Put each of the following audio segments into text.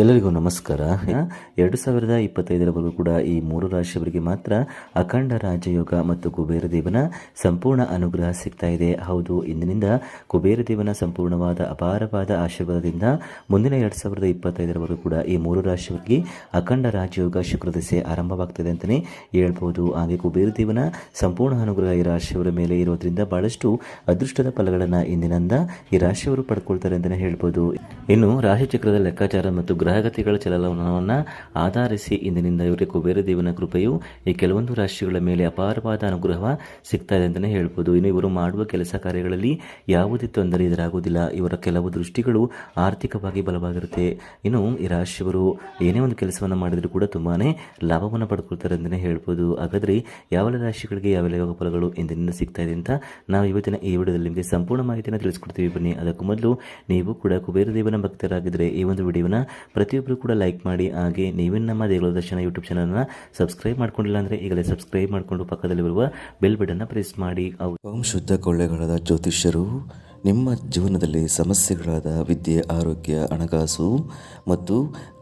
ಎಲ್ಲರಿಗೂ ನಮಸ್ಕಾರ. ಎರಡು ಸಾವಿರದ ಇಪ್ಪತ್ತೈದರವರೆಗೂ ಕೂಡ ಈ ಮೂರು ರಾಶಿಯವರಿಗೆ ಮಾತ್ರ ಅಖಂಡ ರಾಜಯೋಗ ಮತ್ತು ಕುಬೇರ ದೇವನ ಸಂಪೂರ್ಣ ಅನುಗ್ರಹ ಸಿಗ್ತಾ ಇದೆ. ಹೌದು, ಇಂದಿನಿಂದ ಕುಬೇರ ದೇವನ ಸಂಪೂರ್ಣವಾದ ಅಪಾರವಾದ ಆಶೀರ್ವಾದದಿಂದ ಮುಂದಿನ ಎರಡು ಸಾವಿರದ ಇಪ್ಪತ್ತೈದರವರೆಗೂ ಕೂಡ ಈ ಮೂರು ರಾಶಿಯವರಿಗೆ ಅಖಂಡ ರಾಜಯೋಗ ಶುಕ್ರ ದಿಸೆ ಆರಂಭವಾಗ್ತದೆ ಅಂತಲೇ ಹೇಳ್ಬೋದು. ಹಾಗೆ ಕುಬೇರ ದೇವನ ಸಂಪೂರ್ಣ ಅನುಗ್ರಹ ಈ ರಾಶಿಯವರ ಮೇಲೆ ಇರೋದ್ರಿಂದ ಬಹಳಷ್ಟು ಅದೃಷ್ಟದ ಫಲಗಳನ್ನು ಇಂದಿನಿಂದ ಈ ರಾಶಿಯವರು ಪಡ್ಕೊಳ್ತಾರೆ ಅಂತಲೇ ಹೇಳ್ಬೋದು. ಇನ್ನು ರಾಶಿಚಕ್ರದ ಲೆಕ್ಕಾಚಾರ ಮತ್ತು ಗ್ರಹಗತಿಗಳ ಚಲನವಲನವನ್ನು ಆಧರಿಸಿ ಇಂದಿನಿಂದ ಇವರಿಗೆ ಕುಬೇರ ದೇವನ ಕೃಪೆಯು ಈ ಕೆಲವೊಂದು ರಾಶಿಗಳ ಮೇಲೆ ಅಪಾರವಾದ ಅನುಗ್ರಹ ಸಿಗ್ತಾ ಇದೆ ಅಂತಲೇ ಹೇಳ್ಬೋದು. ಇನ್ನು ಇವರು ಮಾಡುವ ಕೆಲಸ ಕಾರ್ಯಗಳಲ್ಲಿ ಯಾವುದೇ ತೊಂದರೆ ಎದುರಾಗುವುದಿಲ್ಲ. ಇವರ ಕೆಲವು ದೃಷ್ಟಿಗಳು ಆರ್ಥಿಕವಾಗಿ ಬಲವಾಗಿರುತ್ತೆ. ಇನ್ನು ಈ ರಾಶಿಯವರು ಏನೇ ಒಂದು ಕೆಲಸವನ್ನು ಮಾಡಿದರೂ ಕೂಡ ತುಂಬಾ ಲಾಭವನ್ನು ಪಡ್ಕೊಳ್ತಾರೆ ಅಂತಲೇ ಹೇಳ್ಬೋದು. ಹಾಗಾದರೆ ಯಾವೆಲ್ಲ ರಾಶಿಗಳಿಗೆ ಯಾವೆಲ್ಲ ಯೋಗ ಫಲಗಳು ಇಂದಿನಿಂದ ಸಿಗ್ತಾ ಇದೆ ಅಂತ ನಾವು ಇವತ್ತಿನ ಈ ವಿಡಿಯೋದಲ್ಲಿ ನಿಮಗೆ ಸಂಪೂರ್ಣ ಮಾಹಿತಿಯನ್ನು ತಿಳಿಸ್ಕೊಡ್ತೀವಿ ಬನ್ನಿ. ಅದಕ್ಕೂ ಮೊದಲು ನೀವು ಕೂಡ ಕುಬೇರ ದೇವನ ಭಕ್ತರಾಗಿದ್ದರೆ ಈ ಒಂದು ವಿಡಿಯೋನ ಪ್ರತಿಯೊಬ್ಬರು ಕೂಡ ಲೈಕ್ ಮಾಡಿ, ಹಾಗೆ ನೀವೇನು ನಮ್ಮ ದೇಗುಲ ದರ್ಶನ ಯೂಟ್ಯೂಬ್ ಚಾನಲ್ನ ಸಬ್ಸ್ಕ್ರೈಬ್ ಮಾಡ್ಕೊಂಡಿಲ್ಲ ಅಂದರೆ ಈಗಲೇ ಸಬ್ಸ್ಕ್ರೈಬ್ ಮಾಡಿಕೊಂಡು ಪಕ್ಕದಲ್ಲಿ ಬರುವ ಬೆಲ್ ಬಟನ್ನ ಪ್ರೆಸ್ ಮಾಡಿ. ಓಂ ಶುದ್ಧ ಕೊಳ್ಳೆಗಳಾದ ಜ್ಯೋತಿಷ್ಯರು, ನಿಮ್ಮ ಜೀವನದಲ್ಲಿ ಸಮಸ್ಯೆಗಳಾದ ವಿದ್ಯೆ, ಆರೋಗ್ಯ, ಹಣಕಾಸು ಮತ್ತು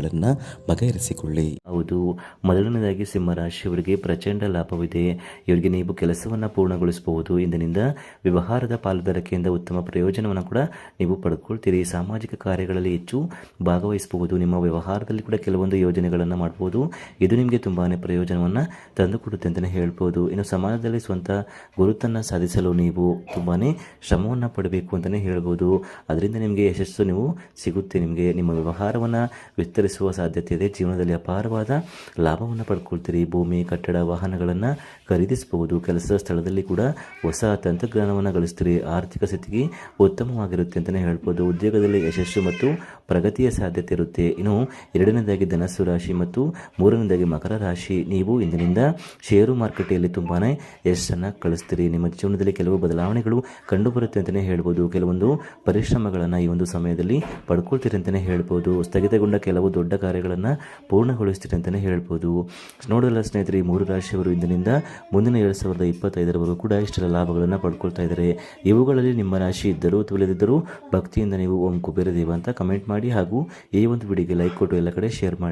ಸಮಸ್ಯೆಗಳನ್ನು ಬಗೆಹರಿಸಿಕೊಳ್ಳಿ. ಹೌದು. ಮೊದಲನೇದಾಗಿ ಸಿಂಹರಾಶಿಯವರಿಗೆ ಪ್ರಚಂಡ ಲಾಭವಿದೆ. ಇವರಿಗೆ ನೀವು ಕೆಲಸವನ್ನು ಪೂರ್ಣಗೊಳಿಸಬಹುದು. ಇಂದಿನಿಂದ ವ್ಯವಹಾರದ ಪಾಲುದಾರಿಕೆಯಿಂದ ಉತ್ತಮ ಪ್ರಯೋಜನವನ್ನು ಕೂಡ ನೀವು ಪಡ್ಕೊಳ್ತೀರಿ. ಸಾಮಾಜಿಕ ಕಾರ್ಯಗಳಲ್ಲಿ ಹೆಚ್ಚು ಭಾಗವಹಿಸಬಹುದು. ನಿಮ್ಮ ವ್ಯವಹಾರದಲ್ಲಿ ಕೂಡ ಕೆಲವೊಂದು ಯೋಜನೆಗಳನ್ನು ಮಾಡಬಹುದು ಇದು ನಿಮಗೆ ತುಂಬಾ ಪ್ರಯೋಜನವನ್ನು ತಂದುಕೊಡುತ್ತೆ ಅಂತಲೇ ಹೇಳ್ಬೋದು. ಇನ್ನು ಸಮಾಜದಲ್ಲಿ ಸ್ವಂತ ಗುರುತನ್ನು ಸಾಧಿಸಲು ನೀವು ತುಂಬಾ ಶ್ರಮವನ್ನು ಪಡಬೇಕು ಅಂತಲೇ ಹೇಳ್ಬೋದು. ಅದರಿಂದ ನಿಮಗೆ ಯಶಸ್ಸು ನೀವು ಸಿಗುತ್ತೆ ನಿಮಗೆ. ನಿಮ್ಮ ವ್ಯವಹಾರವನ್ನು ವಿಸ್ತರಿಸುವ ಸಾಧ್ಯತೆ ಇದೆ. ಜೀವನದಲ್ಲಿ ಅಪಾರವಾದ ಲಾಭವನ್ನು ಪಡ್ಕೊಳ್ತೀರಿ. ಭೂಮಿ, ಕಟ್ಟಡ, ವಾಹನಗಳನ್ನು ಖರೀದಿಸಬಹುದು. ಕೆಲಸ ಸ್ಥಳದಲ್ಲಿ ಕೂಡ ಹೊಸ ತಂತ್ರಜ್ಞಾನವನ್ನು ಗಳಿಸ್ತೀರಿ. ಆರ್ಥಿಕ ಸ್ಥಿತಿಗೆ ಉತ್ತಮವಾಗಿರುತ್ತೆ ಅಂತಲೇ ಹೇಳ್ಬೋದು. ಉದ್ಯೋಗದಲ್ಲಿ ಯಶಸ್ಸು ಮತ್ತು ಪ್ರಗತಿಯ ಸಾಧ್ಯತೆ ಇರುತ್ತೆ. ಇನ್ನು ಎರಡನೇದಾಗಿ ಧನಸ್ಸು ರಾಶಿ ಮತ್ತು ಮೂರನೇದಾಗಿ ಮಕರ ರಾಶಿ. ನೀವು ಇಂದಿನಿಂದ ಷೇರು ಮಾರುಕಟ್ಟೆಯಲ್ಲಿ ತುಂಬಾ ಯಶಸ್ಸನ್ನು ಕಳಿಸ್ತೀರಿ ನಿಮ್ಮ ಜೀವನದಲ್ಲಿ ಕೆಲವು ಬದಲಾವಣೆಗಳು ಕಂಡುಬರುತ್ತೆ ಅಂತಲೇ ಹೇಳ್ಬೋದು. ಕೆಲವೊಂದು ಪರಿಶ್ರಮಗಳನ್ನು ಈ ಒಂದು ಸಮಯದಲ್ಲಿ ಪಡ್ಕೊಳ್ತೀರಿ ಅಂತಲೇ ಹೇಳ್ಬೋದು. ಸ್ಥಗಿತಗೊಂಡ ಕೆಲವು ದೊಡ್ಡ ಕಾರ್ಯಗಳನ್ನು ಪೂರ್ಣಗೊಳಿಸ್ತೀರಿ ಅಂತಲೇ ಹೇಳ್ಬೋದು. ನೋಡಲ್ಲ ಸ್ನೇಹಿತರೆ, ಈ ಮೂರು ರಾಶಿಯವರು ಇಂದಿನಿಂದ ಮುಂದಿನ ಎರಡು ಸಾವಿರದ ಇಪ್ಪತ್ತೈದರವರೆಗೂ ಕೂಡ ಇಷ್ಟರ ಲಾಭಗಳನ್ನು ಪಡ್ಕೊಳ್ತಾ ಇದ್ದಾರೆ ಇವುಗಳಲ್ಲಿ ನಿಮ್ಮ ರಾಶಿ ಇದ್ದರೂ ತಿಳಿದಿದ್ದರೂ ಭಕ್ತಿಯಿಂದ ನೀವು ಓಂ ಕುಬೇರ ಅಂತ ಕಮೆಂಟ್ ಮಾಡಿ ಹಾಗೂ ಈ ಒಂದು ವಿಡಿಯೋಗೆ ಲೈಕ್ ಕೊಟ್ಟು ಎಲ್ಲ ಕಡೆ ಶೇರ್ ಮಾಡಿ.